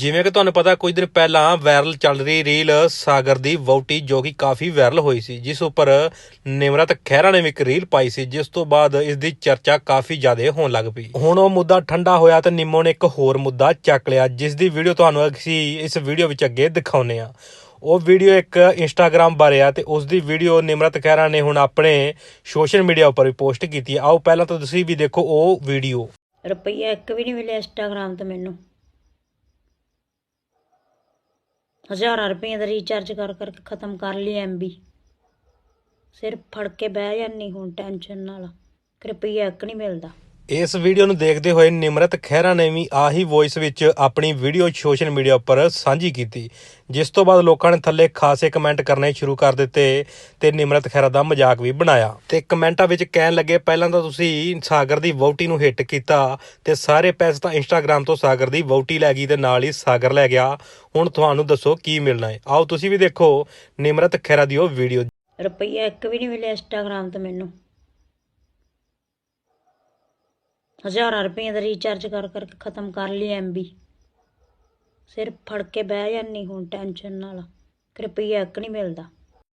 ਜਿਵੇਂ ਕਿ ਤੁਹਾਨੂੰ ਪਤਾ ਕੁਝ ਦਿਨ ਪਹਿਲਾਂ ਵਾਇਰਲ ਚੱਲ ਰਹੀ ਰੀਲ ਸਾਗਰ ਦੀ ਵਹੁਟੀ ਜੋ ਕਿ ਕਾਫੀ ਵਾਇਰਲ ਹੋਈ ਸੀ ਜਿਸ ਉੱਪਰ ਨਿਮਰਤ ਖਹਿਰਾ ਨੇ ਵੀ ਇੱਕ ਰੀਲ ਪਾਈ ਸੀ ਜਿਸ ਤੋਂ ਬਾਅਦ ਇਸ ਦੀ ਚਰਚਾ ਕਾਫੀ ਜ਼ਿਆਦਾ ਹੋਣ ਲੱਗ ਪਈ। ਹੁਣ ਉਹ ਮੁੱਦਾ ਠੰਡਾ ਹੋਇਆ ਤੇ ਨਿੰਮੋ ਨੇ ਇੱਕ ਹੋਰ ਮੁੱਦਾ ਚੱਕ ਲਿਆ ਜਿਸ ਦੀ ਵੀਡੀਓ ਤੁਹਾਨੂੰ ਅਸੀਂ ਇਸ ਵੀਡੀਓ ਵਿੱਚ ਅੱਗੇ ਦਿਖਾਉਨੇ ਆ ਉਹ ਵੀਡੀਓ ਇੱਕ ਇੰਸਟਾਗ੍ਰam ਬਾਰੇ ਆ ਤੇ ਉਸ ਦੀ ਵੀਡੀਓ ਨਿਮਰਤ ਖਹਿਰਾ ਨੇ ਹੁਣ ਆਪਣੇ ਸੋਸ਼ਲ ਮੀਡੀਆ ਉੱਪਰ ਵੀ ਪੋਸਟ ਕੀਤੀ ਆਓ ਪਹਿਲਾਂ ਤਾਂ ਤੁਸੀਂ ਵੀ ਦੇਖੋ ਉਹ ਵੀਡੀਓ। ਰੁਪਈਆ ਇੱਕ ਵੀ ਨਹੀਂ ਮਿਲਿਆ ਇੰਸਟਾਗ੍ਰਾਮ ਤੇ ਮੈਨੂੰ। ਹਜ਼ਾਰਾਂ ਰੁਪਈਆ ਦਾ ਰੀਚਾਰਜ ਕਰ ਕਰਕੇ ਖਤਮ ਕਰ ਲਈ ਐਮਬੀ ਸਿਰ ਫੜ ਕੇ ਬਹਿ ਜਾਂਦੀ ਹੁਣ ਟੈਨਸ਼ਨ ਨਾਲ। ਕਿ ਰੁਪਈਆ ਇੱਕ ਨਹੀਂ ਮਿਲਦਾ। ਇਸ ਵੀਡੀਓ ਨੂੰ ਦੇਖਦੇ ਹੋਏ ਨਿਮਰਤ ਖਹਿਰਾ ਨੇ ਵੀ ਆਹੀ ਵੌਇਸ ਵਿੱਚ ਆਪਣੀ ਵੀਡੀਓ ਸੋਸ਼ਲ ਮੀਡੀਆ ਉੱਪਰ ਸਾਂਝੀ ਕੀਤੀ, ਜਿਸ ਤੋਂ ਬਾਅਦ ਲੋਕਾਂ ਨੇ ਥੱਲੇ ਖਾਸੇ ਕਮੈਂਟ ਕਰਨੇ ਸ਼ੁਰੂ ਕਰ ਦਿੱਤੇ ਤੇ ਨਿਮਰਤ ਖਹਿਰਾ ਦਾ ਮਜ਼ਾਕ ਵੀ ਬਣਾਇਆ। ਤੇ ਕਮੈਂਟਾਂ ਵਿੱਚ ਕਹਿਣ ਲੱਗੇ, ਪਹਿਲਾਂ ਤਾਂ ਤੁਸੀਂ ਸਾਗਰ ਦੀ ਵਹੁਟੀ ਨੂੰ ਹਿੱਟ ਕੀਤਾ ਤੇ ਸਾਰੇ ਪੈਸੇ ਤਾਂ ਇੰਸਟਾਗ੍ਰam ਤੋਂ ਸਾਗਰ ਦੀ ਵਹੁਟੀ ਲੈ ਗਈ ਤੇ ਨਾਲ ਹੀ ਸਾਗਰ ਲੈ ਗਿਆ। ਹੁਣ ਤੁਹਾਨੂੰ ਦੱਸੋ ਕੀ ਮਿਲਣਾ ਹੈ? ਆਓ ਤੁਸੀਂ ਵੀ ਦੇਖੋ ਨਿਮਰਤ ਖਹਿਰਾ ਦੀ ਉਹ ਵੀਡੀਓ। ਰੁਪਈਆ ਇੱਕ ਵੀ ਨਹੀਂ ਮਿਲਿਆ ਇੰਸਟਾਗ੍ਰਾਮ ਤੇ ਮੈਨੂੰ। ਹਜ਼ਾਰਾਂ ਰੁਪਈਆ ਦਾ ਰੀਚਾਰਜ ਕਰ ਕਰਕੇ ਖਤਮ ਕਰ ਲਈ ਐਮਬੀ ਸਿਰ ਫੜ ਕੇ ਬਹਿ ਜਾਂਦੀ ਹੁਣ ਟੈਨਸ਼ਨ ਨਾਲ। ਕਿ ਰੁਪਈਆ ਇੱਕ ਨਹੀਂ ਮਿਲਦਾ।